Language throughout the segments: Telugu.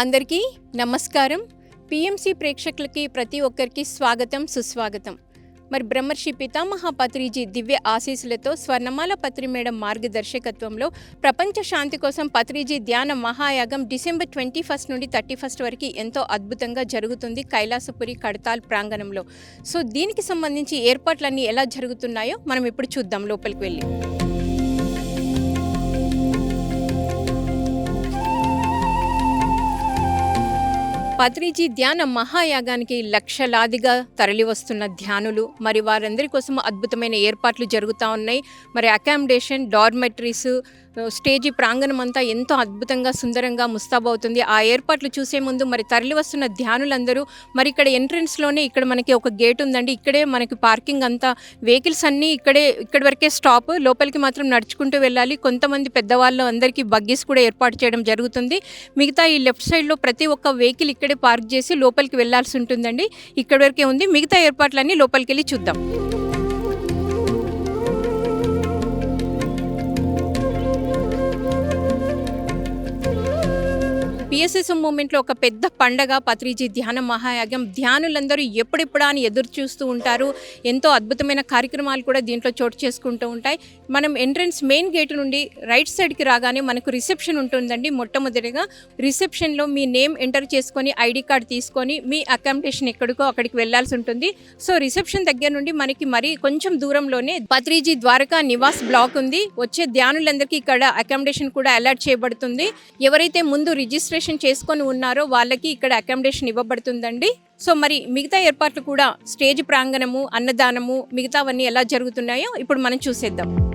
అందరికీ నమస్కారం. పిఎంసి ప్రేక్షకులకి ప్రతి ఒక్కరికి స్వాగతం సుస్వాగతం. మరి బ్రహ్మర్షి పితామహ పత్రిజీ దివ్య ఆశీస్సులతో స్వర్ణమాల పత్రి మేడం మార్గదర్శకత్వంలో ప్రపంచ శాంతి కోసం Patriji Dhyana Mahayagam December twenty first నుండి థర్టీ ఫస్ట్ వరకు ఎంతో అద్భుతంగా జరుగుతుంది కైలాసపురి కడతాల్ ప్రాంగణంలో. సో దీనికి సంబంధించి ఏర్పాట్లన్నీ ఎలా జరుగుతున్నాయో మనం ఇప్పుడు చూద్దాం లోపలికి వెళ్ళి. పత్రిజీ ధ్యాన మహాయాగానికి లక్షలాదిగా తరలివస్తున్న ధ్యానులు. మరి వారందరి కోసం అద్భుతమైన ఏర్పాట్లు జరుగుతూ ఉన్నాయి. మరి అకామిడేషన్ డార్మెటరీస్ స్టేజీ ప్రాంగణం అంతా ఎంతో అద్భుతంగా సుందరంగా ముస్తాబవుతుంది ఆ ఏర్పాట్లు చూసే ముందు మరి తరలి వస్తున్న ధ్యానులందరూ మరి ఇక్కడ ఎంట్రన్స్లోనే ఇక్కడ మనకి ఒక గేట్ ఉందండి. ఇక్కడే మనకి పార్కింగ్ అంతా వెహికల్స్ అన్నీ ఇక్కడే ఇక్కడి వరకే స్టాప్. లోపలికి మాత్రం నడుచుకుంటూ వెళ్ళాలి. కొంతమంది పెద్దవాళ్ళు అందరికీ బగ్గీస్ కూడా ఏర్పాటు చేయడం జరుగుతుంది. మిగతా ఈ లెఫ్ట్ సైడ్లో ప్రతి ఒక్క వెహికల్ ఇక్కడే పార్క్ చేసి లోపలికి వెళ్ళాల్సి ఉంటుందండి. ఇక్కడి వరకే ఉంది. మిగతా ఏర్పాట్లన్నీ లోపలికి వెళ్ళి చూద్దాం. పిఎస్ఎస్ మూమెంట్లో ఒక పెద్ద పండగ పత్రిజీ ధ్యాన మహాయాగం ధ్యానులందరూ ఎప్పుడెప్పుడా అని ఎదురు చూస్తూ ఉంటారు. ఎంతో అద్భుతమైన కార్యక్రమాలు కూడా దీంట్లో చోటు చేసుకుంటూ ఉంటాయి. మనం ఎంట్రన్స్ మెయిన్ గేట్ నుండి రైట్ సైడ్కి రాగానే మనకు రిసెప్షన్ ఉంటుందండి మొట్టమొదటిగా. రిసెప్షన్లో మీ నేమ్ ఎంటర్ చేసుకొని ఐడి కార్డ్ తీసుకొని మీ అకామిడేషన్ ఎక్కడికో అక్కడికి వెళ్ళాల్సి ఉంటుంది. సో రిసెప్షన్ దగ్గర నుండి మనకి మరి కొంచెం దూరంలోనే పత్రిజీ ద్వారకా నివాస్ బ్లాక్ ఉంది. వచ్చే ధ్యానులందరికీ ఇక్కడ అకామిడేషన్ కూడా అలర్ట్ చేయబడుతుంది. ఎవరైతే ముందు రిజిస్ట్రేషన్ చేసుకొని ఉన్నారో వాళ్ళకి ఇక్కడ అకామిడేషన్ ఇవ్వబడుతుందండి. సో మరి మిగతా ఏర్పాట్లు కూడా స్టేజ్ ప్రాంగణము అన్నదానము మిగతావన్నీ ఎలా జరుగుతున్నాయో ఇప్పుడు మనం చూసేద్దాం.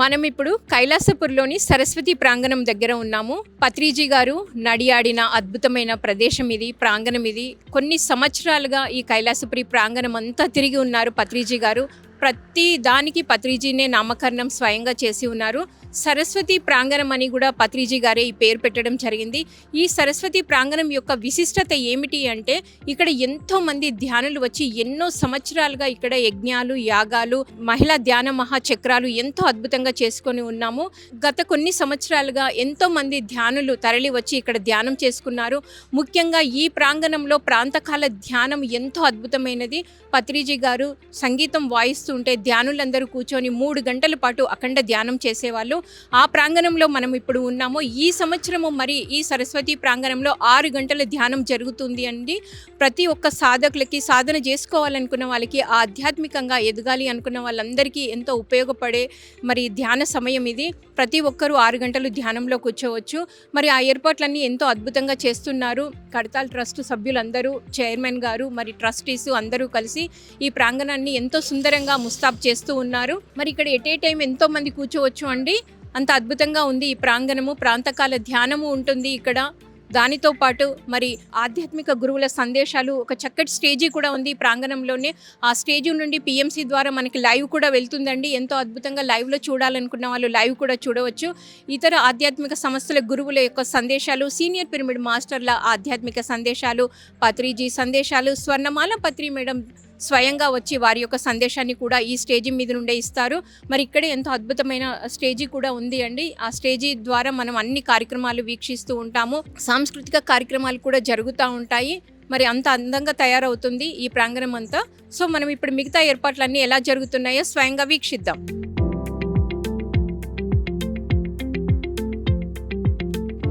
మనం ఇప్పుడు కైలాసపూర్లోని సరస్వతి ప్రాంగణం దగ్గర ఉన్నాము. పత్రిజీ గారు నడియాడిన అద్భుతమైన ప్రదేశం ఇది ప్రాంగణం ఇది. కొన్ని సంవత్సరాలుగా ఈ కైలాసపురి ప్రాంగణం అంతా తిరిగి ఉన్నారు పత్రిజీ గారు. ప్రతి దానికి పత్రిజీనే నామకరణం స్వయంగా చేసి ఉన్నారు. సరస్వతి ప్రాంగణం అని కూడా పత్రిజీ గారే ఈ పేరు పెట్టడం జరిగింది. ఈ సరస్వతి ప్రాంగణం యొక్క విశిష్టత ఏమిటి అంటే ఇక్కడ ఎంతో మంది ధ్యానులు వచ్చి ఎన్నో సంవత్సరాలుగా ఇక్కడ యజ్ఞాలు యాగాలు మహిళా ధ్యాన మహాచక్రాలు ఎంతో అద్భుతంగా చేసుకొని ఉన్నాము. గత కొన్ని సంవత్సరాలుగా ఎంతో మంది ధ్యానులు తరలి వచ్చి ఇక్కడ ధ్యానం చేసుకున్నారు. ముఖ్యంగా ఈ ప్రాంగణంలో ప్రాంతకాల ధ్యానం ఎంతో అద్భుతమైనది. పత్రిజీ గారు సంగీతం వాయిస్ ఉంటే ధ్యానులందరూ కూర్చొని మూడు గంటల పాటు అఖండ ధ్యానం చేసేవాళ్ళు. ఆ ప్రాంగణంలో మనం ఇప్పుడు ఉన్నాము ఈ సంవత్సరము మరి ఈ సరస్వతి ప్రాంగణంలో ఆరు గంటల ధ్యానం జరుగుతుంది అండి. ప్రతి ఒక్క సాధకులకి సాధన చేసుకోవాలనుకున్న వాళ్ళకి ఆధ్యాత్మికంగా ఎదగాలి అనుకున్న వాళ్ళందరికీ ఎంతో ఉపయోగపడే మరి ధ్యాన సమయం ఇది. ప్రతి ఒక్కరూ ఆరు గంటలు ధ్యానంలో కూర్చోవచ్చు. మరి ఆ ఏర్పాట్లన్నీ ఎంతో అద్భుతంగా చేస్తున్నారు. కడతాల్ ట్రస్ట్ సభ్యులందరూ చైర్మన్ గారు మరి ట్రస్టీస్ అందరూ కలిసి ఈ ప్రాంగణాన్ని ఎంతో సుందరంగా ముస్తాబ్ చేస్తూ ఉన్నారు. మరి ఇక్కడ ఎట్ ఏ టైం ఎంతో మంది కూర్చోవచ్చు అండి? అంత అద్భుతంగా ఉంది ఈ ప్రాంగణము. ప్రాంతకాల ధ్యానము ఉంటుంది ఇక్కడ. దానితో పాటు మరి ఆధ్యాత్మిక గురువుల సందేశాలు ఒక చక్కటి స్టేజీ కూడా ఉంది ఈ ప్రాంగణంలోనే. ఆ స్టేజ్ నుండి పిఎంసీ ద్వారా మనకి లైవ్ కూడా వెళ్తుందండి. ఎంతో అద్భుతంగా లైవ్లో చూడాలనుకున్న వాళ్ళు లైవ్ కూడా చూడవచ్చు. ఇతర ఆధ్యాత్మిక సంస్థల గురువుల యొక్క సందేశాలు సీనియర్ పిరమిడ్ మాస్టర్ల ఆధ్యాత్మిక సందేశాలు పత్రిజీ సందేశాలు స్వర్ణమాల పత్రి మేడం స్వయంగా వచ్చి వారి యొక్క సందేశాన్ని కూడా ఈ స్టేజీ మీద నుండే ఇస్తారు. మరి ఇక్కడే ఎంతో అద్భుతమైన స్టేజీ కూడా ఉంది అండి. ఆ స్టేజీ ద్వారా మనం అన్ని కార్యక్రమాలు వీక్షిస్తూ ఉంటాము. సాంస్కృతిక కార్యక్రమాలు కూడా జరుగుతూ ఉంటాయి. మరి అంత అందంగా తయారవుతుంది ఈ ప్రాంగణం అంతా. సో మనం ఇప్పుడు మిగతా ఏర్పాట్లన్నీ ఎలా జరుగుతున్నాయో స్వయంగా వీక్షిద్దాం.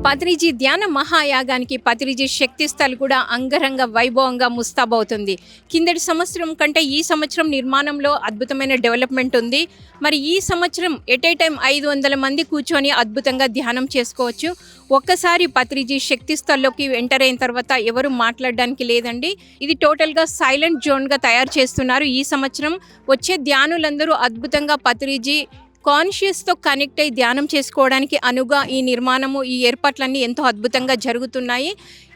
పత్రిజీ ధ్యాన మహాయాగానికి పత్రిజీ శక్తి స్థల్ కూడా అంగరంగ వైభవంగా ముస్తాబవుతుంది. కిందటి సంవత్సరం కంటే ఈ సంవత్సరం నిర్మాణంలో అద్భుతమైన డెవలప్మెంట్ ఉంది. మరి ఈ సంవత్సరం ఎట్ ఏ టైం ఐదు వందల మంది కూర్చొని అద్భుతంగా ధ్యానం చేసుకోవచ్చు. ఒక్కసారి పత్రిజీ శక్తి స్థల్లోకి ఎంటర్ అయిన తర్వాత ఎవరు మాట్లాడడానికి లేదండి. ఇది టోటల్గా సైలెంట్ జోన్గా తయారు చేస్తున్నారు. ఈ సంవత్సరం వచ్చే ధ్యానులందరూ అద్భుతంగా పత్రిజీ కాన్షియస్తో కనెక్ట్ అయ్యి ధ్యానం చేసుకోవడానికి అనుగా ఈ నిర్మాణము ఈ ఏర్పాట్లన్నీ ఎంతో అద్భుతంగా జరుగుతున్నాయి.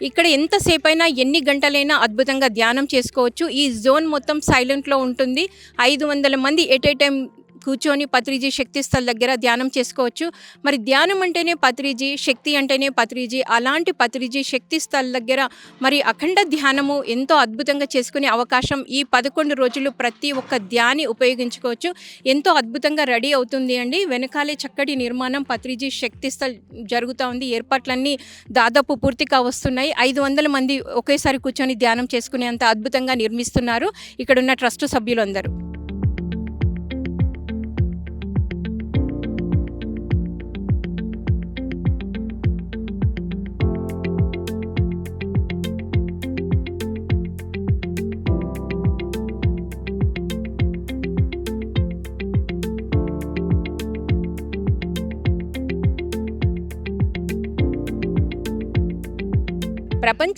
ఇక్కడ ఎంతసేపైనా ఎన్ని గంటలైనా అద్భుతంగా ధ్యానం చేసుకోవచ్చు. ఈ జోన్ మొత్తం సైలెంట్లో ఉంటుంది. ఐదు వందల మంది ఎట్ ఏ టైం కూర్చొని పత్రిజీ శక్తి స్థల్ దగ్గర ధ్యానం చేసుకోవచ్చు. మరి ధ్యానం అంటేనే పత్రిజీ శక్తి అంటేనే పత్రిజీ అలాంటి పత్రిజీ శక్తి స్థల్ దగ్గర మరి అఖండ ధ్యానము ఎంతో అద్భుతంగా చేసుకునే అవకాశం ఈ పదకొండు రోజులు ప్రతి ఒక్క ధ్యాని ఉపయోగించుకోవచ్చు. ఎంతో అద్భుతంగా రెడీ అవుతుంది అండి. వెనకాలే చక్కటి నిర్మాణం పత్రిజీ శక్తి స్థల్ జరుగుతూ ఉంది. ఏర్పాట్లన్నీ దాదాపు పూర్తిగా వస్తున్నాయి. ఐదు వందల మంది ఒకేసారి కూర్చొని ధ్యానం చేసుకునేంత అద్భుతంగా నిర్మిస్తున్నారు. ఇక్కడ ఉన్న ట్రస్ట్ సభ్యులందరూ.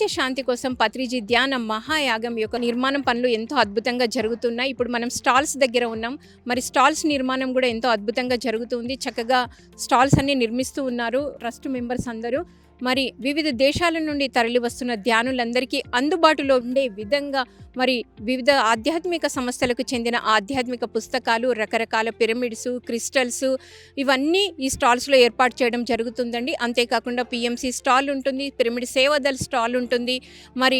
ప్రపంచ శాంతి కోసం పత్రిజీ ధ్యాన మహాయాగం యొక్క నిర్మాణం పనులు ఎంతో అద్భుతంగా జరుగుతున్నాయి. ఇప్పుడు మనం స్టాల్స్ దగ్గర ఉన్నాం. మరి స్టాల్స్ నిర్మాణం కూడా ఎంతో అద్భుతంగా జరుగుతుంది. చక్కగా స్టాల్స్ అన్ని నిర్మిస్తూ ఉన్నారు. ట్రస్ట్ మెంబర్స్ అందరూ మరి వివిధ దేశాల నుండి తరలివస్తున్న ధ్యానులందరికీ అందుబాటులో ఉండే విధంగా మరి వివిధ ఆధ్యాత్మిక సంస్థలకు చెందిన ఆధ్యాత్మిక పుస్తకాలు రకరకాల పిరమిడ్స్ క్రిస్టల్స్ ఇవన్నీ ఈ స్టాల్స్లో ఏర్పాటు చేయడం జరుగుతుందండి. అంతేకాకుండా పిఎంసి స్టాల్ ఉంటుంది పిరమిడ్ సేవదల్ స్టాల్ ఉంటుంది. మరి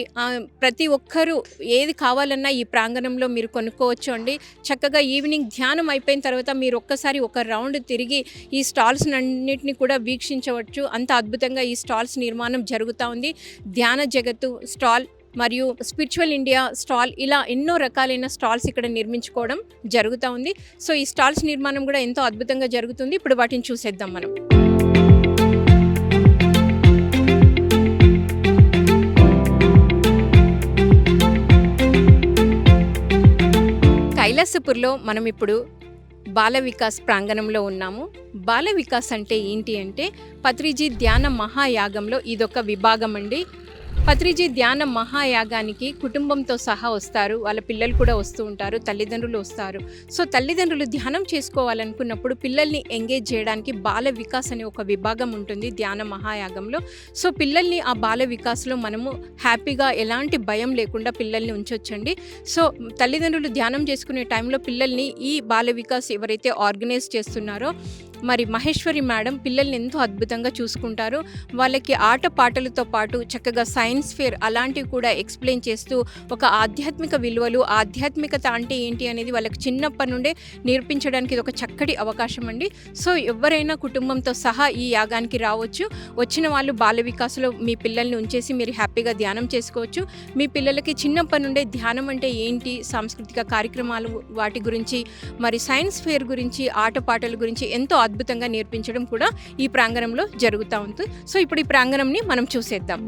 ప్రతి ఒక్కరూ ఏది కావాలన్నా ఈ ప్రాంగణంలో మీరు కొనుక్కోవచ్చు అండి. చక్కగా ఈవినింగ్ ధ్యానం అయిపోయిన తర్వాత మీరు ఒక్కసారి ఒక రౌండ్ తిరిగి ఈ స్టాల్స్ అన్నింటినీ కూడా వీక్షించవచ్చు. అంత అద్భుతంగా ఈ స్టాల్స్ నిర్మాణం జరుగుతూ ఉంది. ధ్యాన జగత్తు స్టాల్ మరియు స్పిరిచువల్ ఇండియా స్టాల్ ఇలా ఎన్నో రకాలైన స్టాల్స్ ఇక్కడ నిర్మించుకోవడం జరుగుతూ ఉంది. సో ఈ స్టాల్స్ నిర్మాణం కూడా ఎంతో అద్భుతంగా జరుగుతుంది. ఇప్పుడు వాటిని చూసేద్దాం మనం. కైలాసపూర్లో మనం ఇప్పుడు బాల వికాస్ ప్రాంగణంలో ఉన్నాము. బాల వికాస్ అంటే ఏంటి అంటే పత్రిజీ ధ్యాన మహాయాగంలో ఇదొక విభాగం అండి పత్రిజీ ధ్యాన మహాయాగానికి కుటుంబంతో సహా వస్తారు. వాళ్ళ పిల్లలు కూడా వస్తూ ఉంటారు. తల్లిదండ్రులు వస్తారు. సో తల్లిదండ్రులు ధ్యానం చేసుకోవాలనుకున్నప్పుడు పిల్లల్ని ఎంగేజ్ చేయడానికి బాల వికాస్ అనే ఒక విభాగం ఉంటుంది ధ్యాన మహాయాగంలో. సో పిల్లల్ని ఆ బాల వికాస్లో మనము హ్యాపీగా ఎలాంటి భయం లేకుండా పిల్లల్ని ఉంచొచ్చండి. సో తల్లిదండ్రులు ధ్యానం చేసుకునే టైంలో పిల్లల్ని ఈ బాల వికాస్ ఎవరైతే ఆర్గనైజ్ చేస్తున్నారో మరి మహేశ్వరి మేడం పిల్లల్ని ఎంతో అద్భుతంగా చూసుకుంటారు. వాళ్ళకి ఆట పాటలతో పాటు చక్కగా సైన్స్ ఫేర్ అలాంటివి కూడా ఎక్స్ప్లెయిన్ చేస్తూ ఒక ఆధ్యాత్మిక విలువలు ఆధ్యాత్మికత అంటే ఏంటి అనేది వాళ్ళకి చిన్నప్పటి నుండే నేర్పించడానికి ఇది ఒక చక్కటి అవకాశం అండి. సో ఎవరైనా కుటుంబంతో సహా ఈ యాగానికి రావచ్చు. వచ్చిన వాళ్ళు బాల వికాసలో మీ పిల్లల్ని ఉంచేసి మీరు హ్యాపీగా ధ్యానం చేసుకోవచ్చు. మీ పిల్లలకి చిన్నప్పటి నుండే ధ్యానం అంటే ఏంటి సాంస్కృతిక కార్యక్రమాలు వాటి గురించి మరి సైన్స్ ఫేర్ గురించి ఆటపాటల గురించి ఎంతో అద్భుతంగా నేర్పించడం కూడా ఈ ప్రాంగణంలో జరుగుతూ ఉంది. సో ఇప్పుడు ఈ ప్రాంగణంని మనం చూసేద్దాం.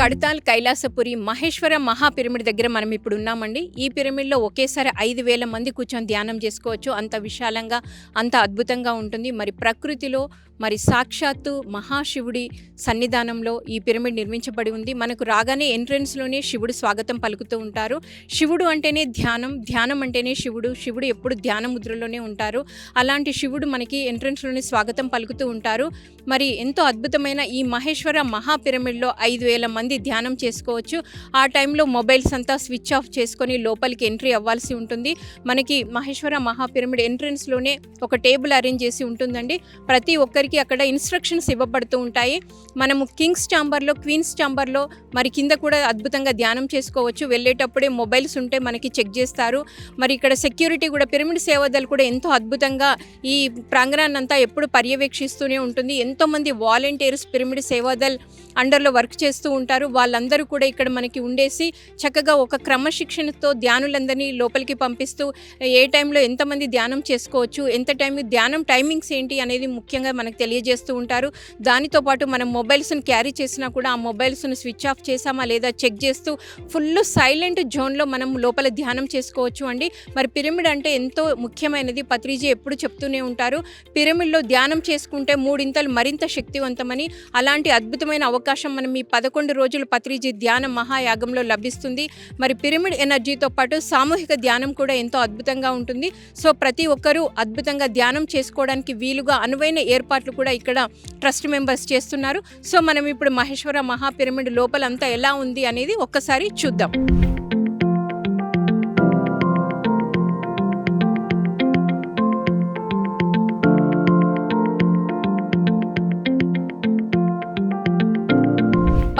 కడతాల్ కైలాసపురి మహేశ్వర మహా పిరమిడ్ దగ్గర మనం ఇప్పుడు ఉన్నామండి. ఈ పిరమిడ్లో ఒకేసారి ఐదు వేల మంది కూర్చొని ధ్యానం చేసుకోవచ్చు. అంత విశాలంగా అంత అద్భుతంగా ఉంటుంది. మరి ప్రకృతిలో మరి సాక్షాత్తు మహాశివుడి సన్నిధానంలో ఈ పిరమిడ్ నిర్మించబడి ఉంది. మనకు రాగానే ఎంట్రన్స్లోనే శివుడు స్వాగతం పలుకుతూ ఉంటారు. శివుడు అంటేనే ధ్యానం ధ్యానం అంటేనే శివుడు శివుడు ఎప్పుడు ధ్యాన ముద్రలోనే ఉంటారు. అలాంటి శివుడు మనకి ఎంట్రన్స్లోనే స్వాగతం పలుకుతూ ఉంటారు. మరి ఎంతో అద్భుతమైన ఈ మహేశ్వర మహా పిరమిడ్లో ఐదు వేల మంది ధ్యానం చేసుకోవచ్చు. ఆ టైంలో మొబైల్స్ అంతా స్విచ్ ఆఫ్ చేసుకొని లోపలికి ఎంట్రీ అవ్వాల్సి ఉంటుంది. మనకి మహేశ్వర మహా పిరమిడ్ ఎంట్రన్స్లోనే ఒక టేబుల్ అరేంజ్ చేసి ఉంటుందండి. ప్రతి ఒక్కరికి అక్కడ ఇన్స్ట్రక్షన్స్ ఇవ్వబడుతూ ఉంటాయి. మనము కింగ్స్ చాంబర్లో క్వీన్స్ చాంబర్లో మరి కింద కూడా అద్భుతంగా ధ్యానం చేసుకోవచ్చు. వెళ్ళేటప్పుడే మొబైల్స్ ఉంటే మనకి చెక్ చేస్తారు. మరి ఇక్కడ సెక్యూరిటీ కూడా పిరమిడ్ సేవదలు కూడా ఎంతో అద్భుతంగా ఈ ప్రాంగణాన్ని అంతా ఎప్పుడు పర్యవేక్షిస్తూనే ఉంటుంది. ఎంతోమంది వాలంటీర్స్ పిరమిడ్ సేవాదల్ అండర్లో వర్క్ చేస్తూ ఉంటారు. వాళ్ళందరూ కూడా ఇక్కడ మనకి ఉండేసి చక్కగా ఒక క్రమశిక్షణతో ధ్యానులందరినీ లోపలికి పంపిస్తూ ఏ టైంలో ఎంతమంది ధ్యానం చేసుకోవచ్చు ఎంత టైం ధ్యానం టైమింగ్స్ ఏంటి అనేది ముఖ్యంగా మనకు తెలియజేస్తూ ఉంటారు. దానితో పాటు మనం మొబైల్స్ను క్యారీ చేసినా కూడా ఆ మొబైల్స్ను స్విచ్ ఆఫ్ చేసామా లేదా చెక్ చేస్తూ ఫుల్ సైలెంట్ జోన్లో మనం లోపల ధ్యానం చేసుకోవచ్చు అండి. మరి పిరమిడ్ అంటే ఎంతో ముఖ్యమైనది. పత్రిజీ ఎప్పుడు చెప్తూనే ఉంటారు. పిరమిడ్లో ధ్యానం చేసుకుంటే మూడింతలు మరింత శక్తివంతమని అలాంటి అద్భుతమైన అవకాశం మనం ఈ పదకొండు రోజులు పత్రిజీ ధ్యాన మహాయాగంలో లభిస్తుంది. మరి పిరమిడ్ ఎనర్జీతో పాటు సామూహిక ధ్యానం కూడా ఎంతో అద్భుతంగా ఉంటుంది. సో ప్రతి ఒక్కరూ అద్భుతంగా ధ్యానం చేసుకోవడానికి వీలుగా అనువైన ఏర్పాటు ఏర్పాట్లు కూడా ఇక్కడ ట్రస్ట్ మెంబర్స్ చేస్తున్నారు. సో మనం ఇప్పుడు మహేశ్వర మహా పిరమిడ్ లోపలంతా ఎలా ఉంది అనేది ఒక్కసారి చూద్దాం.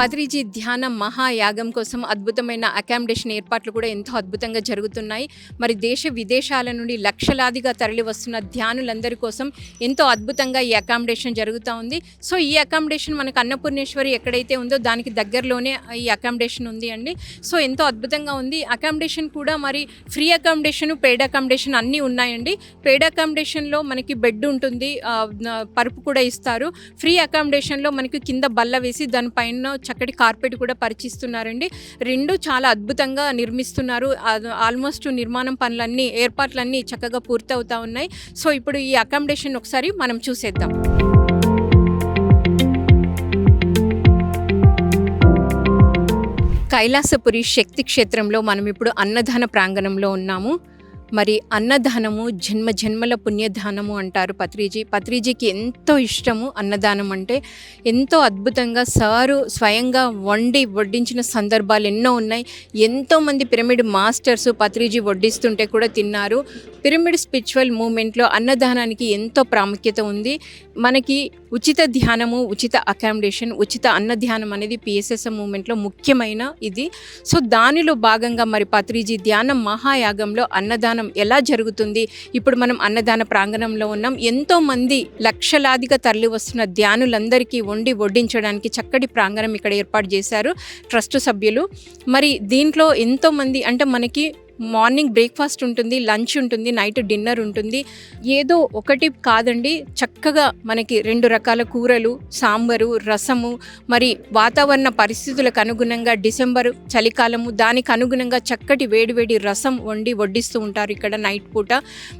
పత్రిజీ ధ్యాన మహాయాగం కోసం అద్భుతమైన అకామిడేషన్ ఏర్పాట్లు కూడా ఎంతో అద్భుతంగా జరుగుతున్నాయి. మరి దేశ విదేశాల నుండి లక్షలాదిగా తరలి వస్తున్న ధ్యానులందరి కోసం ఎంతో అద్భుతంగా ఈ అకామిడేషన్ జరుగుతూ ఉంది. సో ఈ అకామిడేషన్ మనకు అన్నపూర్ణేశ్వరి ఎక్కడైతే ఉందో దానికి దగ్గరలోనే ఈ అకామిడేషన్ ఉంది అండి. సో ఎంతో అద్భుతంగా ఉంది. అకామిడేషన్ కూడా మరి ఫ్రీ అకామిడేషన్ పెయిడ్ అకామిడేషన్ అన్నీ ఉన్నాయండి. పెయిడ్ అకామిడేషన్లో మనకి బెడ్ ఉంటుంది. పరుపు కూడా ఇస్తారు. ఫ్రీ అకామిడేషన్లో మనకి కింద బల్ల వేసి దానిపైన చక్కటి కార్పెట్ కూడా పరిచిస్తున్నారండి. రెండు చాలా అద్భుతంగా నిర్మిస్తున్నారు. ఆల్మోస్ట్ నిర్మాణం పనులన్నీ ఏర్పాట్లన్నీ చక్కగా పూర్తవుతా ఉన్నాయి. సో ఇప్పుడు ఈ అకామిడేషన్ ఒకసారి మనం చూసేద్దాం. కైలాసపురి శక్తి క్షేత్రంలో మనం ఇప్పుడు అన్నదాన ప్రాంగణంలో ఉన్నాము. మరి అన్నదానము జన్మ జన్మల పుణ్యదానము అంటారు పత్రిజీ. పత్రిజీకి ఎంతో ఇష్టము అన్నదానం అంటే ఎంతో అద్భుతంగా సారు స్వయంగా వండి వడ్డించిన సందర్భాలు ఎన్నో ఉన్నాయి. ఎంతోమంది పిరమిడ్ మాస్టర్స్ పత్రిజీ వడ్డిస్తుంటే కూడా తిన్నారు. పిరమిడ్ స్పిరిచువల్ మూమెంట్లో అన్నదానానికి ఎంతో ప్రాముఖ్యత ఉంది. మనకి ఉచిత ధ్యానము ఉచిత అకామిడేషన్ ఉచిత అన్న ధ్యానం అనేది పిఎస్ఎస్ఎం మూమెంట్లో ముఖ్యమైన ఇది. సో దానిలో భాగంగా మరి పత్రిజీ ధ్యానం మహాయాగంలో అన్నదానం ఎలా జరుగుతుంది? ఇప్పుడు మనం అన్నదాన ప్రాంగణంలో ఉన్నాం. ఎంతోమంది లక్షలాదిగా తరలి వస్తున్న ధ్యానులందరికీ వండి వడ్డించడానికి చక్కటి ప్రాంగణం ఇక్కడ ఏర్పాటు చేశారు ట్రస్ట్ సభ్యులు. మరి దీంట్లో ఎంతోమంది అంటే మనకి మార్నింగ్ బ్రేక్ఫాస్ట్ ఉంటుంది లంచ్ ఉంటుంది నైట్ డిన్నర్ ఉంటుంది. ఏదో ఒకటి కాదండి చక్కగా మనకి రెండు రకాల కూరలు సాంబారు రసము మరి వాతావరణ పరిస్థితులకు అనుగుణంగా డిసెంబర్ చలికాలము దానికి అనుగుణంగా చక్కటి వేడివేడి రసం వండి వడ్డిస్తూ ఉంటారు ఇక్కడ నైట్ పూట.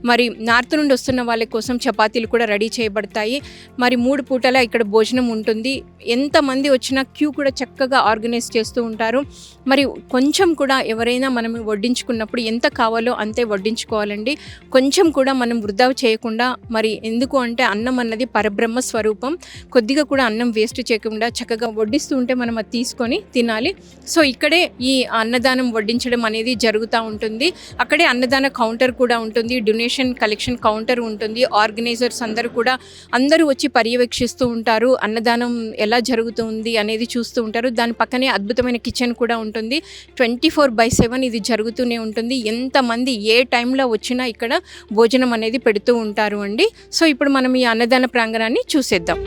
మరి నార్త్ నుండి వస్తున్న వాళ్ళ కోసం చపాతీలు కూడా రెడీ చేయబడతాయి. మరి మూడు పూటల ఇక్కడ భోజనం ఉంటుంది. ఎంతమంది వచ్చినా క్యూ కూడా చక్కగా ఆర్గనైజ్ చేస్తూ ఉంటారు. మరి కొంచెం కూడా ఎవరైనా మనం వడ్డించుకున్న అప్పుడు ఎంత కావాలో అంతే వడ్డించుకోవాలండి. కొంచెం కూడా మనం వృధా చేయకుండా మరి ఎందుకు అంటే అన్నం అన్నది పరబ్రహ్మ స్వరూపం. కొద్దిగా కూడా అన్నం వేస్ట్ చేయకుండా చక్కగా వడ్డిస్తూ ఉంటే మనం అది తీసుకొని తినాలి. సో ఇక్కడే ఈ అన్నదానం వడ్డించడం అనేది జరుగుతూ ఉంటుంది. అక్కడే అన్నదాన కౌంటర్ కూడా ఉంటుంది. డొనేషన్ కలెక్షన్ కౌంటర్ ఉంటుంది. ఆర్గనైజర్స్ అందరూ కూడా అందరూ వచ్చి పర్యవేక్షిస్తూ ఉంటారు. అన్నదానం ఎలా జరుగుతుంది అనేది చూస్తూ ఉంటారు. దాని పక్కనే అద్భుతమైన కిచెన్ కూడా ఉంటుంది. ట్వంటీ ఫోర్ బై సెవెన్ ఇది జరుగుతూనే ఉంటుంది. ఎంతమంది ఏ టైంలో వచ్చినా ఇక్కడ భోజనం అనేది పెడుతూ ఉంటారు అండి. సో ఇప్పుడు మనం ఈ అన్నదాన ప్రాంగణాన్ని చూసేద్దాం.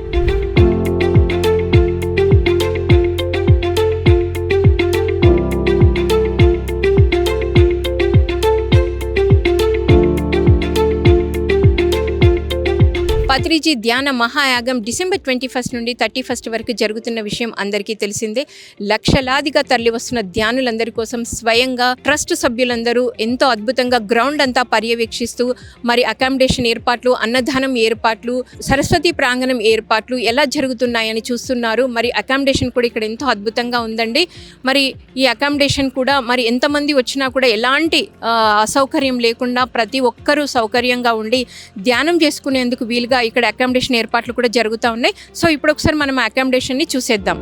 Patriji Dhyana Mahayagam December twenty first నుండి థర్టీ ఫస్ట్ వరకు జరుగుతున్న విషయం అందరికీ తెలిసిందే. లక్షలాదిగా తరలి వస్తున్న ధ్యానులందరి కోసం స్వయంగా ట్రస్ట్ సభ్యులందరూ ఎంతో అద్భుతంగా గ్రౌండ్ అంతా పర్యవేక్షిస్తూ మరి అకామిడేషన్ ఏర్పాట్లు అన్నదానం ఏర్పాట్లు సరస్వతి ప్రాంగణం ఏర్పాట్లు ఎలా జరుగుతున్నాయని చూస్తున్నారు. మరి అకామిడేషన్ కూడా ఇక్కడ ఎంతో అద్భుతంగా ఉందండి. మరి ఈ అకామిడేషన్ కూడా మరి ఎంతమంది వచ్చినా కూడా ఎలాంటి అసౌకర్యం లేకుండా ప్రతి ఒక్కరూ సౌకర్యంగా ఉండి ధ్యానం చేసుకునేందుకు వీలుగా ఇక్కడ అకామిడేషన్ ఏర్పాట్లు కూడా జరుగుతూ ఉన్నాయి. సో ఇప్పుడు ఒకసారి మనం అకామిడేషన్ని చూసేద్దాం.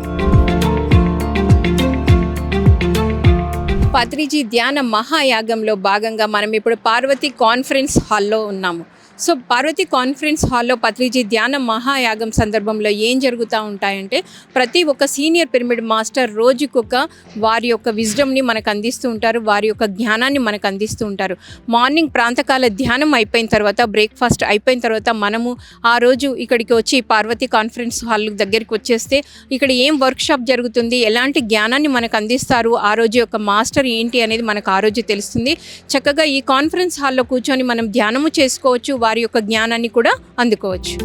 పత్రిజీ ధ్యాన మహాయాగంలో భాగంగా మనం ఇప్పుడు పార్వతి కాన్ఫరెన్స్ హాల్లో ఉన్నాము. సో పార్వతి కాన్ఫరెన్స్ హాల్లో పత్రిజీ ధ్యాన మహాయాగం సందర్భంలో ఏం జరుగుతూ ఉంటాయంటే ప్రతి ఒక్క సీనియర్ పిరమిడ్ మాస్టర్ రోజుకొక వారి యొక్క విజ్డమ్ని మనకు అందిస్తూ ఉంటారు వారి యొక్క జ్ఞానాన్ని మనకు అందిస్తూ ఉంటారు. మార్నింగ్ ప్రాంతకాల ధ్యానం అయిపోయిన తర్వాత బ్రేక్ఫాస్ట్ అయిపోయిన తర్వాత మనము ఆ రోజు ఇక్కడికి వచ్చి పార్వతి కాన్ఫరెన్స్ హాల్ దగ్గరికి వచ్చేస్తే ఇక్కడ ఏం వర్క్షాప్ జరుగుతుంది ఎలాంటి జ్ఞానాన్ని మనకు అందిస్తారు ఆ రోజు యొక్క మాస్టర్ ఏంటి అనేది మనకు ఆ రోజు తెలుస్తుంది. చక్కగా ఈ కాన్ఫరెన్స్ హాల్లో కూర్చొని మనం ధ్యానము చేసుకోవచ్చు వారి యొక్క జ్ఞానాన్ని కూడా అందుకోవచ్చు.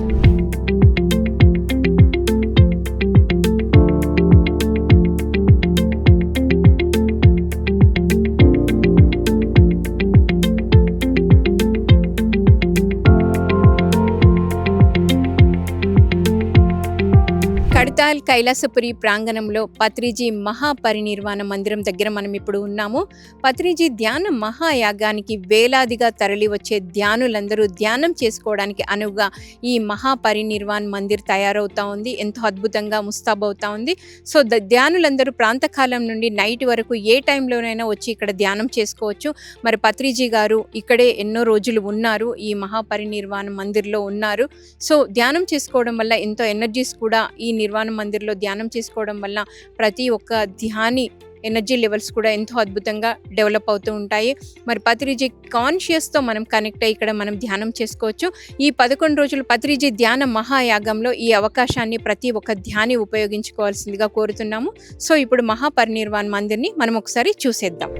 బేతాల్ కైలాసపురి ప్రాంగణంలో పత్రిజీ మహాపరినిర్వాణ మందిరం దగ్గర మనం ఇప్పుడు ఉన్నాము. పత్రిజీ ధ్యాన మహాయాగానికి వేలాదిగా తరలి వచ్చే ధ్యానులందరూ ధ్యానం చేసుకోవడానికి అనువుగా ఈ మహాపరినిర్వాణ్ మందిర్ తయారవుతా ఉంది. ఎంతో అద్భుతంగా ముస్తాబవుతా ఉంది. సో ద ధ్యానులందరూ ప్రాంతకాలం నుండి నైట్ వరకు ఏ టైంలోనైనా వచ్చి ఇక్కడ ధ్యానం చేసుకోవచ్చు. మరి పత్రిజీ గారు ఇక్కడే ఎన్నో రోజులు ఉన్నారు ఈ మహాపరినిర్వాణ మందిర్లో ఉన్నారు. సో ధ్యానం చేసుకోవడం వల్ల ఎంతో ఎనర్జీస్ కూడా ఈ నిర్వాణ మందిర్లో ధ్యానం చేసుకోవడం వల్ల ప్రతి ఒక్క ధ్యాని ఎనర్జీ లెవెల్స్ కూడా ఎంతో అద్భుతంగా డెవలప్ అవుతూ ఉంటాయి. మరి పత్రిజీ కాన్షియస్తో మనం కనెక్ట్ అయ్యి ఇక్కడ మనం ధ్యానం చేసుకోవచ్చు. ఈ పదకొండు రోజులు పత్రిజీ ధ్యాన మహాయాగంలో ఈ అవకాశాన్ని ప్రతి ఒక్క ధ్యాని ఉపయోగించుకోవాల్సిందిగా కోరుతున్నాము. సో ఇప్పుడు మహాపరినిర్వాణ్ మందిర్ని మనం ఒకసారి చూసేద్దాం.